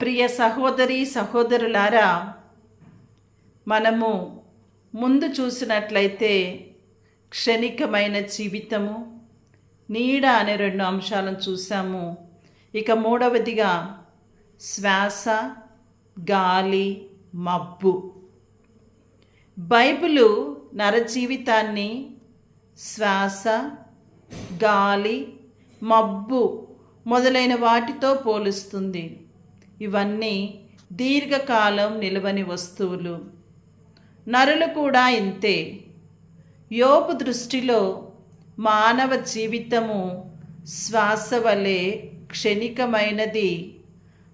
ప్రియ సహోదరి సహోదరులారా మనము ముందు చూసినట్లయితే క్షణికమైన జీవితము నీడ అనే రెండు అంశాలను చూసాము. ఇక మూడవదిగా శ్వాస గాలి మబ్బు. బైబిలు నరజీవితాన్ని శ్వాస గాలి మబ్బు మొదలైన వాటితో పోలుస్తుంది. ఇవన్నీ దీర్ఘకాలం నిలవని వస్తువులు. నరులు కూడా ఇంతే. యోపు దృష్టిలో మానవ జీవితము శ్వాస వలె క్షణికమైనది.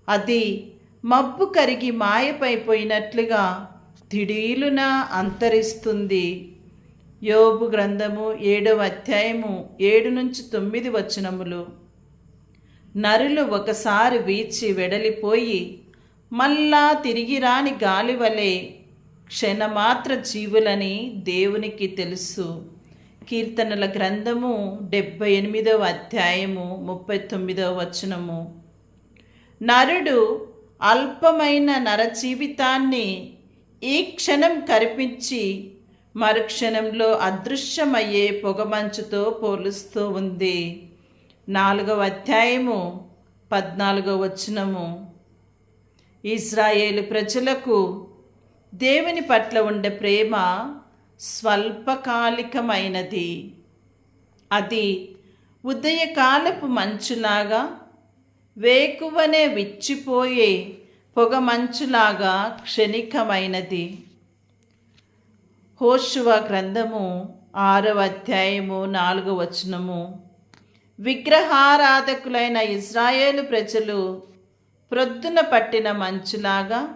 అది మబ్బు కరిగి మాయపైపోయినట్లుగా దిడీలున అంతరిస్తుంది. యోబు గ్రంథము ఏడవ అధ్యాయము ఏడు నుంచి తొమ్మిది వచనములు. నరులు ఒకసారి వీచి వెడలిపోయి మళ్ళా తిరిగి రాని గాలి వలె క్షణమాత్ర జీవులని దేవునికి తెలుసు. కీర్తనల గ్రంథము డెబ్భై ఎనిమిదవ అధ్యాయము ముప్పై తొమ్మిదవ వచనము. నరుడు అల్పమైన నరజీవితాన్ని ఈ క్షణం కరిపించి మరుక్షణంలో అదృశ్యమయ్యే పొగమంచుతో పోలుస్తూ ఉంది. నాలుగవ అధ్యాయము పద్నాలుగవ వచనము. ఇజ్రాయేలు ప్రజలకు దేవుని పట్ల ఉండే ప్రేమ స్వల్పకాలికమైనది. అది ఉదయకాలపు మంచులాగా వేకువనే విచ్చిపోయే పొగ మంచులాగా క్షణికమైనది. హోషువ గ్రంథము ఆరవ అధ్యాయము నాలుగవ వచనము. విగ్రహారాధకులైన ఇజ్రాయేలు ప్రజలు ప్రొద్దున పట్టిన మంచులాగా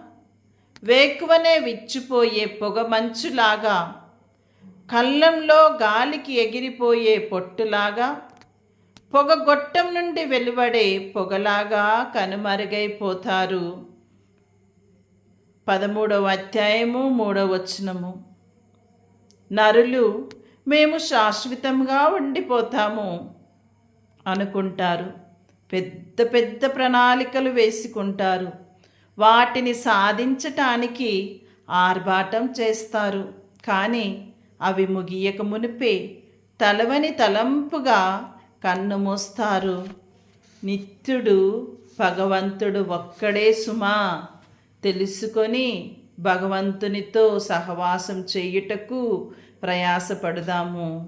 వేకువనే విచ్చిపోయే పొగ మంచులాగా కళ్ళంలో గాలికి ఎగిరిపోయే పొట్టులాగా పొగ గొట్టం నుండి వెలువడే పొగలాగా కనుమరుగైపోతారు. పదమూడవ అధ్యాయము మూడవ వచనము. నరులు మేము శాశ్వతంగా ఉండిపోతాము. అనుకుంటారు. పెద్ద పెద్ద ప్రణాళికలు వేసుకుంటారు. వాటిని సాధించటానికి ఆర్భాటం చేస్తారు. కానీ అవి ముగియక మునిపే తలవని తలంపుగా కన్ను మూస్తారు. నిత్యుడు భగవంతుడు ఒక్కడే సుమా. తెలుసుకొని భగవంతునితో సహవాసం చేయుటకు ప్రయాసపడదాము.